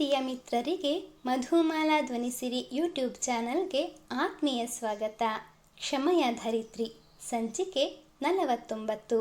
ಪ್ರೀತಿಯ ಮಿತ್ರರಿಗೆ ಮಧುಮಾಲಾ ಧ್ವನಿಸಿರಿ ಯೂಟ್ಯೂಬ್ ಚಾನಲ್ಗೆ ಆತ್ಮೀಯ ಸ್ವಾಗತ. ಕ್ಷಮಯ ಧರಿತ್ರಿ. ಸಂಚಿಕೆ ನಲವತ್ತೊಂಬತ್ತು.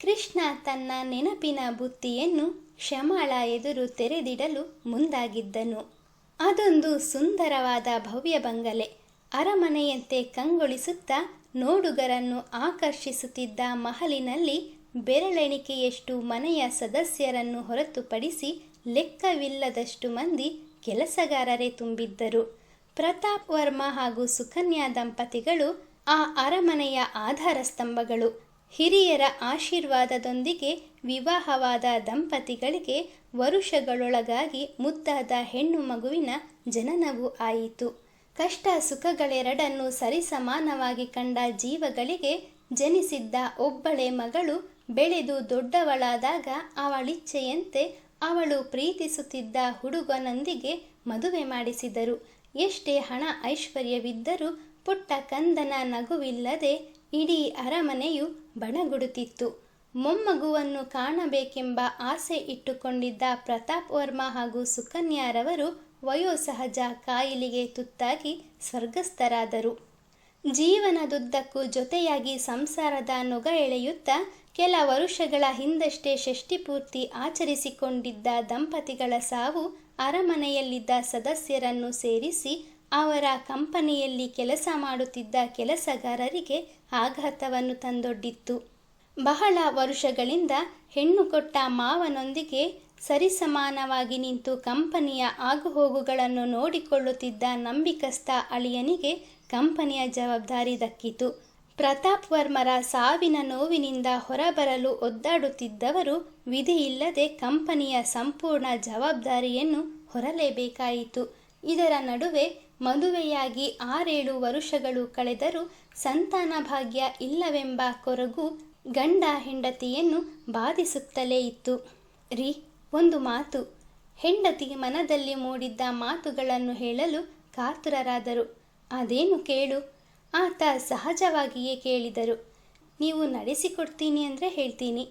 ಕೃಷ್ಣ ತನ್ನ ನೆನಪಿನ ಬುತ್ತಿಯನ್ನು ಕ್ಷಮಾಳ ಎದುರು ತೆರೆದಿಡಲು ಮುಂದಾಗಿದ್ದನು. ಅದೊಂದು ಸುಂದರವಾದ ಭವ್ಯ ಬಂಗಲೆ. ಅರಮನೆಯಂತೆ ಕಂಗೊಳಿಸುತ್ತಾ ನೋಡುಗರನ್ನು ಆಕರ್ಷಿಸುತ್ತಿದ್ದ ಮಹಲಿನಲ್ಲಿ ಬೆರಳೆಣಿಕೆಯಷ್ಟು ಮನೆಯ ಸದಸ್ಯರನ್ನು ಹೊರತುಪಡಿಸಿ ಲೆಕ್ಕವಿಲ್ಲದಷ್ಟು ಮಂದಿ ಕೆಲಸಗಾರರೇ ತುಂಬಿದ್ದರು. ಪ್ರತಾಪ್ ವರ್ಮ ಹಾಗೂ ಸುಕನ್ಯಾ ದಂಪತಿಗಳು ಆ ಅರಮನೆಯ ಆಧಾರ ಸ್ತಂಭಗಳು ಹಿರಿಯರ ಆಶೀರ್ವಾದದೊಂದಿಗೆ ವಿವಾಹವಾದ ದಂಪತಿಗಳಿಗೆ ವರುಷಗಳೊಳಗಾಗಿ ಮುದ್ದಾದ ಹೆಣ್ಣು ಮಗುವಿನ ಜನನವೂ ಆಯಿತು. ಕಷ್ಟ ಸುಖಗಳೆರಡನ್ನೂ ಸರಿಸಮಾನವಾಗಿ ಕಂಡ ಜೀವಗಳಿಗೆ ಜನಿಸಿದ್ದ ಒಬ್ಬಳೆ ಮಗಳು ಬೆಳೆದು ದೊಡ್ಡವಳಾದಾಗ ಅವಳಿಚ್ಛೆಯಂತೆ ಅವಳು ಪ್ರೀತಿಸುತ್ತಿದ್ದ ಹುಡುಗನೊಂದಿಗೆ ಮದುವೆ ಮಾಡಿಸಿದರು. ಎಷ್ಟೇ ಹಣ ಐಶ್ವರ್ಯವಿದ್ದರೂ ಪುಟ್ಟ ಕಂದನ ನಗುವಿಲ್ಲದೆ ಇಡೀ ಅರಮನೆಯು ಬಣಗುಡುತ್ತಿತ್ತು. ಮೊಮ್ಮಗುವನ್ನು ಕಾಣಬೇಕೆಂಬ ಆಸೆ ಇಟ್ಟುಕೊಂಡಿದ್ದ ಪ್ರತಾಪ್ ವರ್ಮ ಹಾಗೂ ಸುಕನ್ಯಾರವರು ವಯೋಸಹಜ ಕಾಯಿಲೆಗೆ ತುತ್ತಾಗಿ ಸ್ವರ್ಗಸ್ಥರಾದರು. ಜೀವನದುದ್ದಕ್ಕೂ ಜೊತೆಯಾಗಿ ಸಂಸಾರದ ನೊಗ ಎಳೆಯುತ್ತಾ ಕೆಲ ವರುಷಗಳ ಹಿಂದಷ್ಟೇ ಷಷ್ಠಿಪೂರ್ತಿ ಆಚರಿಸಿಕೊಂಡಿದ್ದ ದಂಪತಿಗಳ ಸಾವು ಅರಮನೆಯಲ್ಲಿದ್ದ ಸದಸ್ಯರನ್ನು ಸೇರಿಸಿ ಅವರ ಕಂಪನಿಯಲ್ಲಿ ಕೆಲಸ ಮಾಡುತ್ತಿದ್ದ ಕೆಲಸಗಾರರಿಗೆ ಆಘಾತವನ್ನು ತಂದೊಡ್ಡಿತ್ತು. ಬಹಳ ವರುಷಗಳಿಂದ ಹೆಣ್ಣು ಕೊಟ್ಟ ಮಾವನೊಂದಿಗೆ ಸರಿಸಮಾನವಾಗಿ ನಿಂತು ಕಂಪನಿಯ ಆಗುಹೋಗುಗಳನ್ನು ನೋಡಿಕೊಳ್ಳುತ್ತಿದ್ದ ನಂಬಿಕಸ್ಥ ಅಳಿಯನಿಗೆ ಕಂಪನಿಯ ಜವಾಬ್ದಾರಿ ದಕ್ಕಿತು. ಪ್ರತಾಪ್ ವರ್ಮರ ಸಾವಿನ ನೋವಿನಿಂದ ಹೊರಬರಲು ಒದ್ದಾಡುತ್ತಿದ್ದವರು ವಿಧಿಯಿಲ್ಲದೆ ಕಂಪನಿಯ ಸಂಪೂರ್ಣ ಜವಾಬ್ದಾರಿಯನ್ನು ಹೊರಲೇಬೇಕಾಯಿತು. ಇದರ ನಡುವೆ ಮದುವೆಯಾಗಿ ಆರೇಳು ವರುಷಗಳು ಕಳೆದರೂ ಸಂತಾನ ಭಾಗ್ಯ ಇಲ್ಲವೆಂಬ ಕೊರಗು ಗಂಡ ಹೆಂಡತಿಯನ್ನು ಬಾಧಿಸುತ್ತಲೇ ಇತ್ತು. ರೀ, ಒಂದು ಮಾತು. ಹೆಂಡತಿ ಮನದಲ್ಲಿ ಮೂಡಿದ್ದ ಮಾತುಗಳನ್ನು ಹೇಳಲು ಕಾತುರರಾದರು. ಅದೇನು ಕೇಳು? ಆತ ಸಹಜವಾಗಿಯೇ ಕೇಳಿದರು. ನೀವು ನಡೆಸಿಕೊಡ್ತೀನಿ ಅಂದರೆ ಹೇಳ್ತೀನಿ.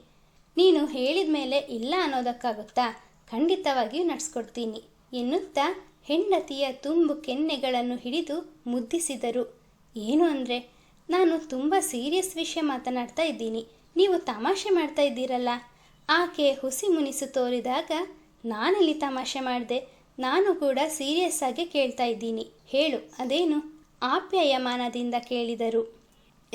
ನೀನು ಹೇಳಿದ ಮೇಲೆ ಇಲ್ಲ ಅನ್ನೋದಕ್ಕಾಗುತ್ತಾ? ಖಂಡಿತವಾಗಿಯೂ ನಡೆಸ್ಕೊಡ್ತೀನಿ ಎನ್ನುತ್ತಾ ಹೆಂಡತಿಯ ತುಂಬು ಕೆನ್ನೆಗಳನ್ನು ಹಿಡಿದು ಮುದ್ದಿಸಿದರು. ಏನು ಅಂದರೆ? ನಾನು ತುಂಬ ಸೀರಿಯಸ್ ವಿಷಯ ಮಾತನಾಡ್ತಾ ಇದ್ದೀನಿ. ನೀವು ತಮಾಷೆ ಮಾಡ್ತಾ ಇದ್ದೀರಲ್ಲ? ಆಕೆ ಹುಸಿ ಮುನಿಸು ತೋರಿದಾಗ, ನಾನಲ್ಲಿ ತಮಾಷೆ ಮಾಡಿದೆ. ನಾನು ಕೂಡ ಸೀರಿಯಸ್ ಆಗಿ ಕೇಳ್ತಾ ಇದ್ದೀನಿ. ಹೇಳು, ಅದೇನು? ಆಪ್ಯಾಯಮಾನದಿಂದ ಕೇಳಿದರು.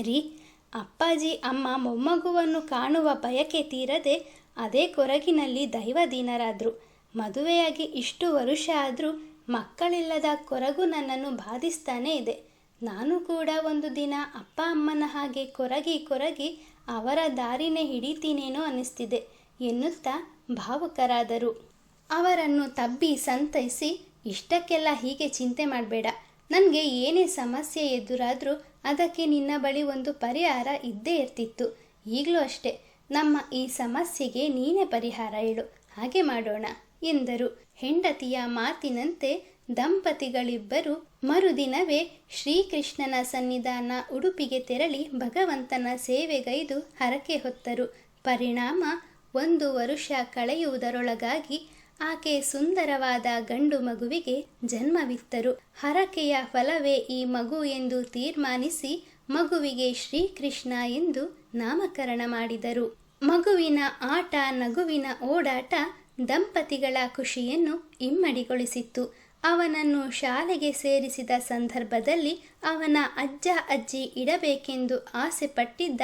ರೀ, ಅಪ್ಪಾಜಿ ಅಮ್ಮ ಮೊಮ್ಮಗುವನ್ನು ಕಾಣುವ ಬಯಕೆ ತೀರದೆ ಅದೇ ಕೊರಗಿನಲ್ಲಿ ದೈವದೀನರಾದರು. ಮದುವೆಯಾಗಿ ಇಷ್ಟು ವರುಷ ಆದರೂ ಮಕ್ಕಳಿಲ್ಲದ ಕೊರಗು ನನ್ನನ್ನು ಬಾಧಿಸ್ತಾನೇ ಇದೆ. ನಾನು ಕೂಡ ಒಂದು ದಿನ ಅಪ್ಪ ಅಮ್ಮನ ಹಾಗೆ ಕೊರಗಿ ಕೊರಗಿ ಅವರ ದಾರಿನೇ ಹಿಡಿತೀನೇನೋ ಅನ್ನಿಸ್ತಿದೆ ಎನ್ನುತ್ತಾ ಭಾವುಕರಾದರು. ಅವರನ್ನು ತಬ್ಬಿ ಸಂತೈಸಿ ಇಷ್ಟಕ್ಕೆಲ್ಲ ಹೀಗೆ ಚಿಂತೆ ಮಾಡಬೇಡ. ನನಗೆ ಏನೇ ಸಮಸ್ಯೆ ಎದುರಾದರೂ ಅದಕ್ಕೆ ನಿನ್ನ ಬಳಿ ಒಂದು ಪರಿಹಾರ ಇದ್ದೇ ಇರ್ತಿತ್ತು. ಈಗಲೂ ಅಷ್ಟೆ. ನಮ್ಮ ಈ ಸಮಸ್ಯೆಗೆ ನೀನೇ ಪರಿಹಾರ ಹೇಳು. ಹಾಗೆ ಮಾಡೋಣ, ಎಂದರು. ಹೆಂಡತಿಯ ಮಾತಿನಂತೆ ದಂಪತಿಗಳಿಬ್ಬರು ಮರುದಿನವೇ ಶ್ರೀಕೃಷ್ಣನ ಸನ್ನಿಧಾನ ಉಡುಪಿಗೆ ತೆರಳಿ ಭಗವಂತನ ಸೇವೆಗೈದು ಹರಕೆ ಹೊತ್ತರು. ಪರಿಣಾಮ ಒಂದು ವರುಷ ಕಳೆಯುವುದರೊಳಗಾಗಿ ಆಕೆ ಸುಂದರವಾದ ಗಂಡು ಮಗುವಿಗೆ ಜನ್ಮವಿತ್ತರು. ಹರಕೆಯ ಫಲವೇ ಈ ಮಗು ಎಂದು ತೀರ್ಮಾನಿಸಿ ಮಗುವಿಗೆ ಶ್ರೀಕೃಷ್ಣ ಎಂದು ನಾಮಕರಣ ಮಾಡಿದರು. ಮಗುವಿನ ಆಟ, ನಗುವಿನ ಓಡಾಟ ದಂಪತಿಗಳ ಖುಷಿಯನ್ನು ಇಮ್ಮಡಿಗೊಳಿಸಿತ್ತು. ಅವನನ್ನು ಶಾಲೆಗೆ ಸೇರಿಸಿದ ಸಂದರ್ಭದಲ್ಲಿ ಅವನ ಅಜ್ಜ ಅಜ್ಜಿ ಇಡಬೇಕೆಂದು ಆಸೆ ಪಟ್ಟಿದ್ದ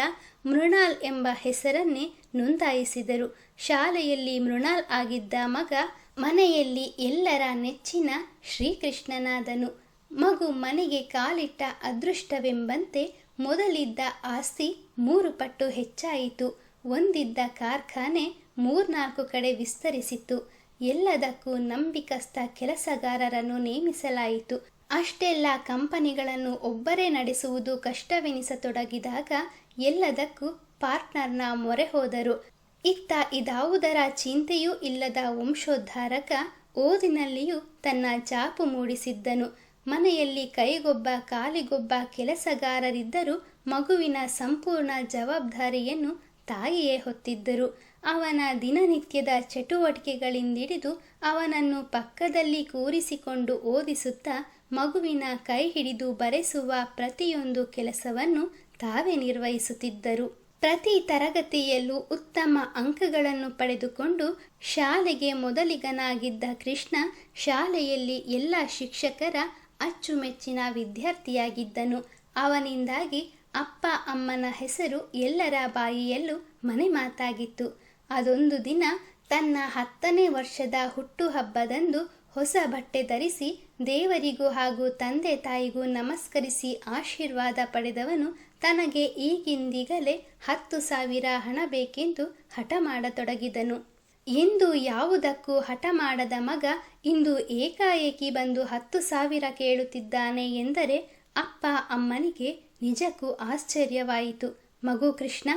ಮೃಣಾಲ್ ಎಂಬ ಹೆಸರನ್ನೇ ನೋಂದಾಯಿಸಿದರು. ಶಾಲೆಯಲ್ಲಿ ಮೃಣಾಲ್ ಆಗಿದ್ದ ಮಗ ಮನೆಯಲ್ಲಿ ಎಲ್ಲರ ನೆಚ್ಚಿನ ಶ್ರೀಕೃಷ್ಣನಾದನು. ಮಗು ಮನೆಗೆ ಕಾಲಿಟ್ಟ ಅದೃಷ್ಟವೆಂಬಂತೆ ಮೊದಲಿದ್ದ ಆಸ್ತಿ ಮೂರು ಪಟ್ಟು ಹೆಚ್ಚಾಯಿತು. ಒಂದಿದ್ದ ಕಾರ್ಖಾನೆ ಮೂರ್ನಾಲ್ಕು ಕಡೆ ವಿಸ್ತರಿಸಿತು ಎಲ್ಲದಕ್ಕೂ ನಂಬಿಕಸ್ಥ ಕೆಲಸಗಾರರನ್ನು ನೇಮಿಸಲಾಯಿತು. ಅಷ್ಟೆಲ್ಲ ಕಂಪನಿಗಳನ್ನು ಒಬ್ಬರೇ ನಡೆಸುವುದು ಕಷ್ಟವೆನಿಸತೊಡಗಿದಾಗ ಎಲ್ಲದಕ್ಕೂ ಪಾರ್ಟ್ನರ್ನ ಮೊರೆ ಹೋದರು. ಇತ್ತ ಇದಾವುದರ ಚಿಂತೆಯೂ ಇಲ್ಲದ ವಂಶೋದ್ಧಾರಕ ಓದಿನಲ್ಲಿಯೂ ತನ್ನ ಚಾಪು ಮೂಡಿಸಿದ್ದನು. ಮನೆಯಲ್ಲಿ ಕೈಗೊಬ್ಬ ಕಾಲಿಗೊಬ್ಬ ಕೆಲಸಗಾರರಿದ್ದರೂ ಮಗುವಿನ ಸಂಪೂರ್ಣ ಜವಾಬ್ದಾರಿಯನ್ನು ತಾಯಿಯೇ ಹೊತ್ತಿದ್ದರು. ಅವನ ದಿನನಿತ್ಯದ ಚಟುವಟಿಕೆಗಳಿಂದಿಡಿದು ಅವನನ್ನು ಪಕ್ಕದಲ್ಲಿ ಕೂರಿಸಿಕೊಂಡು ಓದಿಸುತ್ತಾ ಮಗುವಿನ ಕೈ ಹಿಡಿದು ಬರೆಸುವ ಪ್ರತಿಯೊಂದು ಕೆಲಸವನ್ನು ತಾವೇ ನಿರ್ವಹಿಸುತ್ತಿದ್ದರು. ಪ್ರತಿ ತರಗತಿಯಲ್ಲೂ ಉತ್ತಮ ಅಂಕಗಳನ್ನು ಪಡೆದುಕೊಂಡು ಶಾಲೆಗೆ ಮೊದಲಿಗನಾಗಿದ್ದ ಕೃಷ್ಣ ಶಾಲೆಯಲ್ಲಿ ಎಲ್ಲ ಶಿಕ್ಷಕರ ಅಚ್ಚುಮೆಚ್ಚಿನ ವಿದ್ಯಾರ್ಥಿಯಾಗಿದ್ದನು. ಅವನಿಂದಾಗಿ ಅಪ್ಪ ಅಮ್ಮನ ಹೆಸರು ಎಲ್ಲರ ಬಾಯಿಯಲ್ಲೂ ಮನೆ ಮಾತಾಗಿತ್ತು. ಅದೊಂದು ದಿನ ತನ್ನ ಹತ್ತನೇ ವರ್ಷದ ಹುಟ್ಟುಹಬ್ಬದಂದು ಹೊಸ ಬಟ್ಟೆ ಧರಿಸಿ ದೇವರಿಗೂ ಹಾಗೂ ತಂದೆ ತಾಯಿಗೂ ನಮಸ್ಕರಿಸಿ ಆಶೀರ್ವಾದ ಪಡೆದವನು ತನಗೆ ಈಗಿಂದಿಗಲೇ ಹತ್ತು ಸಾವಿರ ಹಣ ಬೇಕೆಂದು ಹಠ ಮಾಡತೊಡಗಿದನು. ಎಂದು ಯಾವುದಕ್ಕೂ ಹಠ ಮಾಡದ ಮಗ ಇಂದು ಏಕಾಏಕಿ ಬಂದು ಹತ್ತು ಸಾವಿರ ಕೇಳುತ್ತಿದ್ದಾನೆ ಎಂದರೆ ಅಪ್ಪ ಅಮ್ಮನಿಗೆ ನಿಜಕ್ಕೂ ಆಶ್ಚರ್ಯವಾಯಿತು. ಮಗು ಕೃಷ್ಣ,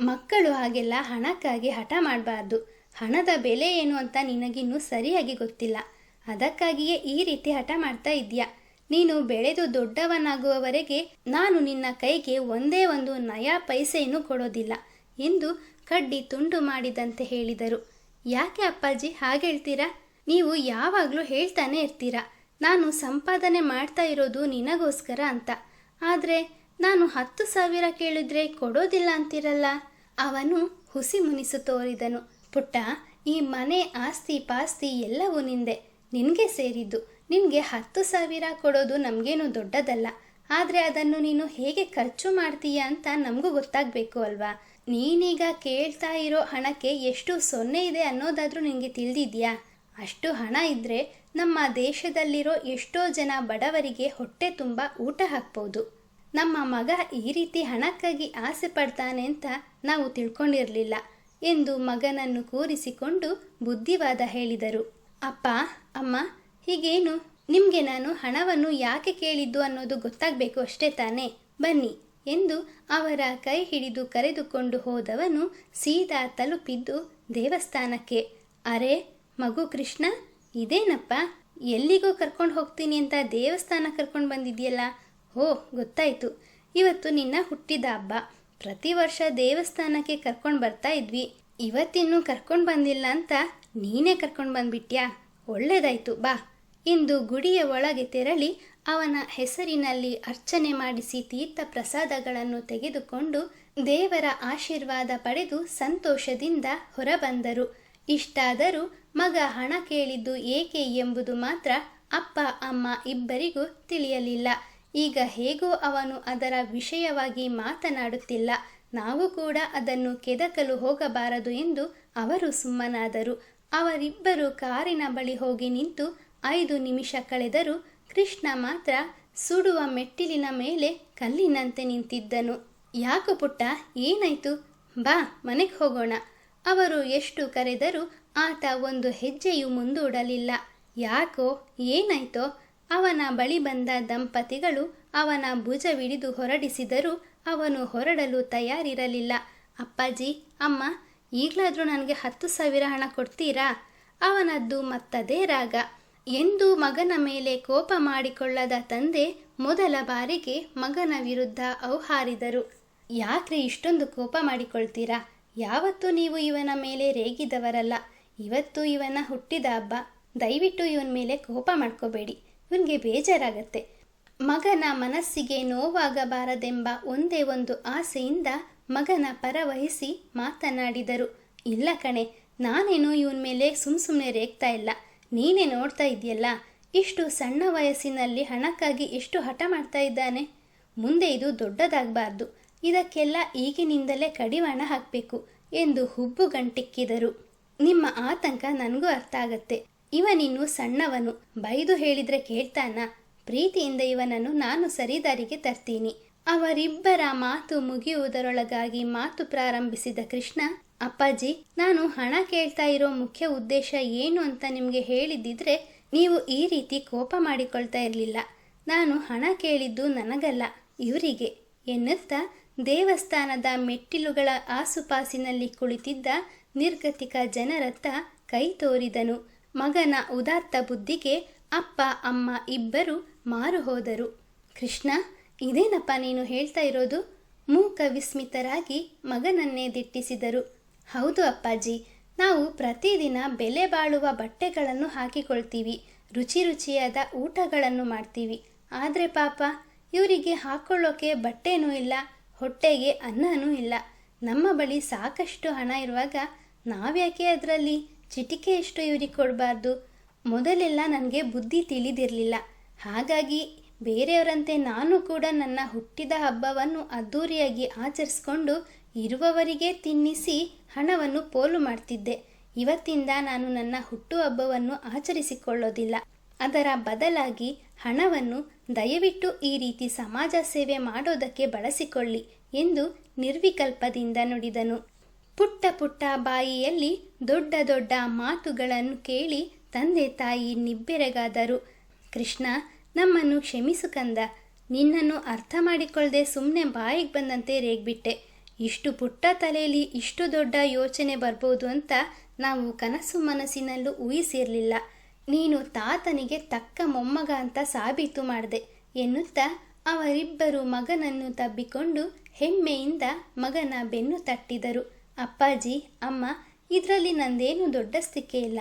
ಮಕ್ಕಳು ಹಾಗೆಲ್ಲ ಹಣಕ್ಕಾಗಿ ಹಠ ಮಾಡಬಾರ್ದು. ಹಣದ ಬೆಲೆ ಏನು ಅಂತ ನಿನಗಿನ್ನೂ ಸರಿಯಾಗಿ ಗೊತ್ತಿಲ್ಲ. ಅದಕ್ಕಾಗಿಯೇ ಈ ರೀತಿ ಹಠ ಮಾಡ್ತಾ ಇದೆಯಾ ನೀನು ಬೆಳೆದು ದೊಡ್ಡವನಾಗುವವರೆಗೆ ನಾನು ನಿನ್ನ ಕೈಗೆ ಒಂದೇ ಒಂದು ನಯಾ ಪೈಸೆಯನ್ನು ಕೊಡೋದಿಲ್ಲ ಎಂದು ಕಡ್ಡಿ ತುಂಡು ಮಾಡಿದಂತೆ ಹೇಳಿದರು. ಯಾಕೆ ಅಪ್ಪಾಜಿ ಹಾಗೆ ಹೇಳ್ತೀರಾ? ನೀವು ಯಾವಾಗಲೂ ಹೇಳ್ತಾನೆ ಇರ್ತೀರಾ? ನಾನು ಸಂಪಾದನೆ ಮಾಡ್ತಾ ಇರೋದು ನಿನಗೋಸ್ಕರ ಅಂತ. ಆದರೆ ನಾನು ಹತ್ತು ಸಾವಿರ ಕೇಳಿದ್ರೆ ಕೊಡೋದಿಲ್ಲ ಅಂತಿರಲ್ಲ? ಅವನು ಹುಸಿ ಮುನಿಸು ತೋರಿದನು. ಪುಟ್ಟ, ಈ ಮನೆ ಆಸ್ತಿ ಪಾಸ್ತಿ ಎಲ್ಲವೂ ನಿಂದೆ. ನಿನಗೆ ಸೇರಿದ್ದು. ನಿನಗೆ ಹತ್ತು ಸಾವಿರ ಕೊಡೋದು ನಮಗೇನು ದೊಡ್ಡದಲ್ಲ. ಆದರೆ ಅದನ್ನು ನೀನು ಹೇಗೆ ಖರ್ಚು ಮಾಡ್ತೀಯ ಅಂತ ನಮಗೂ ಗೊತ್ತಾಗಬೇಕು ಅಲ್ವಾ? ನೀನೀಗ ಕೇಳ್ತಾ ಇರೋ ಹಣಕ್ಕೆ ಎಷ್ಟು ಸೊನ್ನೆ ಇದೆ ಅನ್ನೋದಾದರೂ ನಿನಗೆ ತಿಳಿದಿದ್ಯಾ? ಅಷ್ಟು ಹಣ ಇದ್ದರೆ ನಮ್ಮ ದೇಶದಲ್ಲಿರೋ ಎಷ್ಟೋ ಜನ ಬಡವರಿಗೆ ಹೊಟ್ಟೆ ತುಂಬ ಊಟ ಹಾಕ್ಬೋದು. ನಮ್ಮ ಮಗ ಈ ರೀತಿ ಹಣಕ್ಕಾಗಿ ಆಸೆ ಪಡ್ತಾನೆ ಅಂತ ನಾವು ತಿಳ್ಕೊಂಡಿರಲಿಲ್ಲ ಎಂದು ಮಗನನ್ನು ಕೂರಿಸಿಕೊಂಡು ಬುದ್ಧಿವಾದ ಹೇಳಿದರು. ಅಪ್ಪ, ಅಮ್ಮ ಹೀಗೇನು? ನಿಮಗೆ ನಾನು ಹಣವನ್ನು ಯಾಕೆ ಕೇಳಿದ್ದು ಅನ್ನೋದು ಗೊತ್ತಾಗಬೇಕು ಅಷ್ಟೇ ತಾನೇ. ಬನ್ನಿ. ಎಂದು ಅವರ ಕೈ ಹಿಡಿದು ಕರೆದುಕೊಂಡು ಹೋದವನು ಸೀದಾ ತಲುಪಿದ್ದು ದೇವಸ್ಥಾನಕ್ಕೆ. ಅರೆ, ಮಗು ಕೃಷ್ಣ, ಇದೇನಪ್ಪ? ಎಲ್ಲಿಗೋ ಕರ್ಕೊಂಡು ಹೋಗ್ತೀನಿ ಅಂತ ದೇವಸ್ಥಾನ ಕರ್ಕೊಂಡು ಬಂದಿದೆಯಲ್ಲ? ಓ ಗೊತ್ತಾಯಿತು. ಇವತ್ತು ನಿನ್ನ ಹುಟ್ಟಿದ ಹಬ್ಬ. ಪ್ರತಿ ವರ್ಷ ದೇವಸ್ಥಾನಕ್ಕೆ ಕರ್ಕೊಂಡು ಬರ್ತಾ ಇದ್ವಿ. ಇವತ್ತಿನ್ನೂ ಕರ್ಕೊಂಡು ಬಂದಿಲ್ಲ ಅಂತ ನೀನೇ ಕರ್ಕೊಂಡು ಬಂದ್ಬಿಟ್ಯಾ? ಒಳ್ಳೇದಾಯ್ತು, ಬಾ. ಇಂದು ಗುಡಿಯ ಒಳಗೆ ತೆರಳಿ ಅವನ ಹೆಸರಿನಲ್ಲಿ ಅರ್ಚನೆ ಮಾಡಿಸಿ ತೀರ್ಥ ಪ್ರಸಾದಗಳನ್ನು ತೆಗೆದುಕೊಂಡು ದೇವರ ಆಶೀರ್ವಾದ ಪಡೆದು ಸಂತೋಷದಿಂದ ಹೊರಬಂದರು. ಇಷ್ಟಾದರೂ ಮಗ ಹಣ ಕೇಳಿದ್ದು ಏಕೆ ಎಂಬುದು ಮಾತ್ರ ಅಪ್ಪ, ಅಮ್ಮ ಇಬ್ಬರಿಗೂ ತಿಳಿಯಲಿಲ್ಲ. ಈಗ ಹೇಗೋ ಅವನು ಅದರ ವಿಷಯವಾಗಿ ಮಾತನಾಡುತ್ತಿಲ್ಲ. ನಾವು ಕೂಡ ಅದನ್ನು ಕೆದಕಲು ಹೋಗಬಾರದು ಎಂದು ಅವರು ಸುಮ್ಮನಾದರು. ಅವರಿಬ್ಬರು ಕಾರಿನ ಬಳಿ ಹೋಗಿ ನಿಂತು ಐದು ನಿಮಿಷ ಕಳೆದರೂ ಕೃಷ್ಣ ಮಾತ್ರ ಸುಡುವ ಮೆಟ್ಟಿಲಿನ ಮೇಲೆ ಕಲ್ಲಿನಂತೆ ನಿಂತಿದ್ದನು. ಯಾಕೋ ಪುಟ್ಟ, ಏನಾಯ್ತು? ಬಾ, ಮನೆಗೆ ಹೋಗೋಣ. ಅವರು ಎಷ್ಟು ಕರೆದರೂ ಆತ ಒಂದು ಹೆಜ್ಜೆಯೂ ಮುಂದೂಡಲಿಲ್ಲ. ಯಾಕೋ, ಏನಾಯ್ತೋ? ಅವನ ಬಳಿ ಬಂದ ದಂಪತಿಗಳು ಅವನ ಭುಜವಿಡಿದು ಹೊರಡಿಸಿದರೂ ಅವನು ಹೊರಡಲು ತಯಾರಿರಲಿಲ್ಲ. ಅಪ್ಪಾಜಿ, ಅಮ್ಮ, ಈಗಲಾದರೂ ನನಗೆ ಹತ್ತು ಸಾವಿರ ಹಣ ಕೊಡ್ತೀರಾ? ಅವನದ್ದು ಮತ್ತದೇ ರಾಗ. ಎಂದು ಮಗನ ಮೇಲೆ ಕೋಪ ಮಾಡಿಕೊಳ್ಳದ ತಂದೆ ಮೊದಲ ಬಾರಿಗೆ ಮಗನ ವಿರುದ್ಧ ಔಹಾರಿದರು. ಯಾಕ್ರಿ ಇಷ್ಟೊಂದು ಕೋಪ ಮಾಡಿಕೊಳ್ತೀರಾ? ಯಾವತ್ತೂ ನೀವು ಇವನ ಮೇಲೆ ರೇಗಿದವರಲ್ಲ. ಇವತ್ತು ಇವನ ಹುಟ್ಟಿದ ಹಬ್ಬ. ದಯವಿಟ್ಟು ಇವನ ಮೇಲೆ ಕೋಪ ಮಾಡ್ಕೋಬೇಡಿ. ಇವನಿಗೆ ಬೇಜಾರಾಗತ್ತೆ. ಮಗನ ಮನಸ್ಸಿಗೆ ನೋವಾಗಬಾರದೆಂಬ ಒಂದೇ ಒಂದು ಆಸೆಯಿಂದ ಮಗನ ಪರವಹಿಸಿ ಮಾತನಾಡಿದರು. ಇಲ್ಲ ಕಣೆ, ನಾನೇನು ಇವನ ಮೇಲೆ ಸುಮ್ ಸುಮ್ಮನೆ ರೇಗ್ತಾ ಇಲ್ಲ. ನೀನೇ ನೋಡ್ತಾ ಇದೆಯಲ್ಲ ಇಷ್ಟು ಸಣ್ಣ ವಯಸ್ಸಿನಲ್ಲಿ ಹಣಕ್ಕಾಗಿ ಎಷ್ಟು ಹಠ ಮಾಡ್ತಾ ಇದ್ದಾನೆ? ಮುಂದೆ ಇದು ದೊಡ್ಡದಾಗಬಾರ್ದು. ಇದಕ್ಕೆಲ್ಲ ಈಗಿನಿಂದಲೇ ಕಡಿವಾಣ ಹಾಕಬೇಕು ಎಂದು ಹುಬ್ಬು ಗಂಟಿಕ್ಕಿದರು. ನಿಮ್ಮ ಆತಂಕ ನನಗೂ ಅರ್ಥ ಆಗತ್ತೆ. ಇವನಿನ್ನು ಸಣ್ಣವನು. ಬೈದು ಹೇಳಿದ್ರೆ ಕೇಳ್ತಾನ? ಪ್ರೀತಿಯಿಂದ ಇವನನ್ನು ನಾನು ಸರಿದಾರಿಗೆ ತರ್ತೀನಿ. ಅವರಿಬ್ಬರ ಮಾತು ಮುಗಿಯುವುದರೊಳಗಾಗಿ ಮಾತು ಪ್ರಾರಂಭಿಸಿದ ಕೃಷ್ಣ ಅಪ್ಪಾಜಿ, ನಾನು ಹಣ ಕೇಳ್ತಾ ಇರೋ ಮುಖ್ಯ ಉದ್ದೇಶ ಏನು ಅಂತ ನಿಮಗೆ ಹೇಳಿದ್ದಿದ್ರೆ ನೀವು ಈ ರೀತಿ ಕೋಪ ಮಾಡಿಕೊಳ್ತಾ ಇರಲಿಲ್ಲ. ನಾನು ಹಣ ಕೇಳಿದ್ದು ನನಗಲ್ಲ, ಇವರಿಗೆ. ಎನ್ನುತ್ತಾ ದೇವಸ್ಥಾನದ ಮೆಟ್ಟಿಲುಗಳ ಆಸುಪಾಸಿನಲ್ಲಿ ಕುಳಿತಿದ್ದ ನಿರ್ಗತಿಕ ಜನರತ್ತ ಕೈ ತೋರಿದನು. ಮಗನ ಉದಾತ್ತ ಬುದ್ಧಿಗೆ ಅಪ್ಪ, ಅಮ್ಮ ಇಬ್ಬರು ಮಾರು ಹೋದರು. ಕೃಷ್ಣ, ಇದೇನಪ್ಪ ನೀನು ಹೇಳ್ತಾ ಇರೋದು? ಮೂಕ ವಿಸ್ಮಿತರಾಗಿ ಮಗನನ್ನೇ ದಿಟ್ಟಿಸಿದರು. ಹೌದು ಅಪ್ಪಾಜಿ. ನಾವು ಪ್ರತಿದಿನ ಬೆಲೆ ಬಾಳುವ ಬಟ್ಟೆಗಳನ್ನು ಹಾಕಿಕೊಳ್ತೀವಿ. ರುಚಿ ರುಚಿಯಾದ ಊಟಗಳನ್ನು ಮಾಡ್ತೀವಿ. ಆದರೆ ಪಾಪ, ಇವರಿಗೆ ಹಾಕೊಳ್ಳೋಕೆ ಬಟ್ಟೆನೂ ಇಲ್ಲ, ಹೊಟ್ಟೆಗೆ ಅನ್ನನೂ ಇಲ್ಲ. ನಮ್ಮ ಬಳಿ ಸಾಕಷ್ಟು ಹಣ ಇರುವಾಗ ನಾವ್ಯಾಕೆ ಅದರಲ್ಲಿ ಚಿಟಿಕೆಯಷ್ಟು ಇವರಿಗೆ ಕೊಡಬಾರ್ದು? ಮೊದಲೆಲ್ಲ ನನಗೆ ಬುದ್ಧಿ ತಿಳಿದಿರಲಿಲ್ಲ. ಹಾಗಾಗಿ ಬೇರೆಯವರಂತೆ ನಾನು ಕೂಡ ನನ್ನ ಹುಟ್ಟಿದ ಹಬ್ಬವನ್ನು ಅದ್ಧೂರಿಯಾಗಿ ಆಚರಿಸ್ಕೊಂಡು ಇರುವವರಿಗೆ ತಿನ್ನಿಸಿ ಹಣವನ್ನು ಪೋಲು ಮಾಡ್ತಿದ್ದೆ. ಇವತ್ತಿಂದ ನಾನು ನನ್ನ ಹುಟ್ಟು ಹಬ್ಬವನ್ನು ಆಚರಿಸಿಕೊಳ್ಳೋದಿಲ್ಲ. ಅದರ ಬದಲಾಗಿ ಹಣವನ್ನು ದಯವಿಟ್ಟು ಈ ರೀತಿ ಸಮಾಜ ಸೇವೆ ಮಾಡೋದಕ್ಕೆ ಬಳಸಿಕೊಳ್ಳಿ ಎಂದು ನಿರ್ವಿಕಲ್ಪದಿಂದ ನುಡಿದನು. ಪುಟ್ಟ ಪುಟ್ಟ ಬಾಯಿಯಲ್ಲಿ ದೊಡ್ಡ ದೊಡ್ಡ ಮಾತುಗಳನ್ನು ಕೇಳಿ ತಂದೆ ತಾಯಿ ನಿಬ್ಬೆರಗಾದರು. ಕೃಷ್ಣ ನಮ್ಮನ್ನು ಕ್ಷಮಿಸು ಕಂದ. ನಿನ್ನನ್ನು ಅರ್ಥ ಮಾಡಿಕೊಳ್ಳದೆ ಸುಮ್ಮನೆ ಬಾಯಿಗೆ ಬಂದಂತೆ ರೇಗ್ಬಿಟ್ಟೆ. ಇಷ್ಟು ಪುಟ್ಟ ತಲೆಯಲ್ಲಿ ಇಷ್ಟು ದೊಡ್ಡ ಯೋಚನೆ ಬರ್ಬೋದು ಅಂತ ನಾವು ಕನಸು ಮನಸ್ಸಿನಲ್ಲೂ ಊಹಿಸಿರಲಿಲ್ಲ. ನೀನು ತಾತನಿಗೆ ತಕ್ಕ ಮೊಮ್ಮಗ ಅಂತ ಸಾಬೀತು ಮಾಡಿದೆ ಎನ್ನುತ್ತಾ ಅವರಿಬ್ಬರು ಮಗನನ್ನು ತಬ್ಬಿಕೊಂಡು ಹೆಮ್ಮೆಯಿಂದ ಮಗನ ಬೆನ್ನು ತಟ್ಟಿದರು. ಅಪ್ಪಾಜಿ, ಅಮ್ಮ, ಇದರಲ್ಲಿ ನಂದೇನು ದೊಡ್ಡಸ್ತಿಕೆ ಇಲ್ಲ.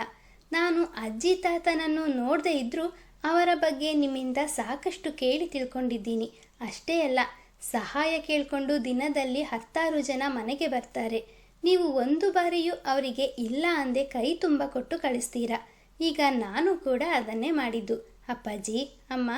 ನಾನು ಅಜ್ಜಿ ತಾತನನ್ನು ನೋಡದೇ ಇದ್ದರೂ ಅವರ ಬಗ್ಗೆ ನಿಮ್ಮಿಂದ ಸಾಕಷ್ಟು ಕೇಳಿ ತಿಳ್ಕೊಂಡಿದ್ದೀನಿ. ಅಷ್ಟೇ ಅಲ್ಲ, ಸಹಾಯ ಕೇಳಿಕೊಂಡು ದಿನದಲ್ಲಿ ಹತ್ತಾರು ಜನ ಮನೆಗೆ ಬರ್ತಾರೆ. ನೀವು ಒಂದು ಬಾರಿಯೂ ಅವರಿಗೆ ಇಲ್ಲ ಅಂದೆ ಕೈ ತುಂಬ ಕೊಟ್ಟು ಕಳಿಸ್ತೀರಾ? ಈಗ ನಾನು ಕೂಡ ಅದನ್ನೇ ಮಾಡಿದ್ದು. ಅಪ್ಪಾಜಿ, ಅಮ್ಮ,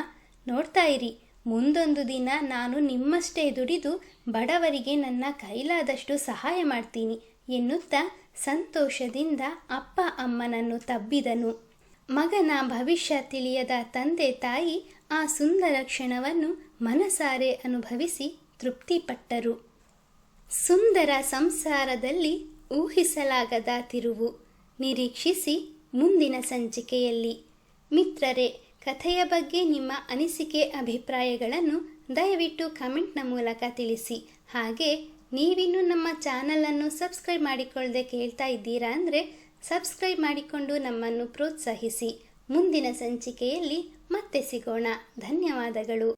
ನೋಡ್ತಾ ಇರಿ. ಮುಂದೊಂದು ದಿನ ನಾನು ನಿಮ್ಮಷ್ಟೇ ದುಡಿದು ಬಡವರಿಗೆ ನನ್ನ ಕೈಲಾದಷ್ಟು ಸಹಾಯ ಮಾಡ್ತೀನಿ ಎನ್ನುತ್ತಾ ಸಂತೋಷದಿಂದ ಅಪ್ಪ ಅಮ್ಮನನ್ನು ತಬ್ಬಿದನು. ಮಗನ ಭವಿಷ್ಯ ತಿಳಿಯದ ತಂದೆ ತಾಯಿ ಆ ಸುಂದರ ಕ್ಷಣವನ್ನು ಮನಸಾರೆ ಅನುಭವಿಸಿ ತೃಪ್ತಿಪಟ್ಟರು. ಸುಂದರ ಸಂಸಾರದಲ್ಲಿ ಊಹಿಸಲಾಗದ ತಿರುವು ನಿರೀಕ್ಷಿಸಿ ಮುಂದಿನ ಸಂಚಿಕೆಯಲ್ಲಿ. ಮಿತ್ರರೇ, ಕಥೆಯ ಬಗ್ಗೆ ನಿಮ್ಮ ಅನಿಸಿಕೆ ಅಭಿಪ್ರಾಯಗಳನ್ನು ದಯವಿಟ್ಟು ಕಮೆಂಟ್ನ ಮೂಲಕ ತಿಳಿಸಿ. ಹಾಗೆ ನೀವಿನ್ನೂ ನಮ್ಮ ಚಾನಲನ್ನು ಸಬ್ಸ್ಕ್ರೈಬ್ ಮಾಡಿಕೊಳ್ಳದೆ ಕೇಳ್ತಾ ಇದ್ದೀರಾ ಅಂದರೆ ಸಬ್ಸ್ಕ್ರೈಬ್ ಮಾಡಿಕೊಂಡು ನಮ್ಮನ್ನು ಪ್ರೋತ್ಸಾಹಿಸಿ. ಮುಂದಿನ ಸಂಚಿಕೆಯಲ್ಲಿ ಮತ್ತೆ ಸಿಗೋಣ. ಧನ್ಯವಾದಗಳು.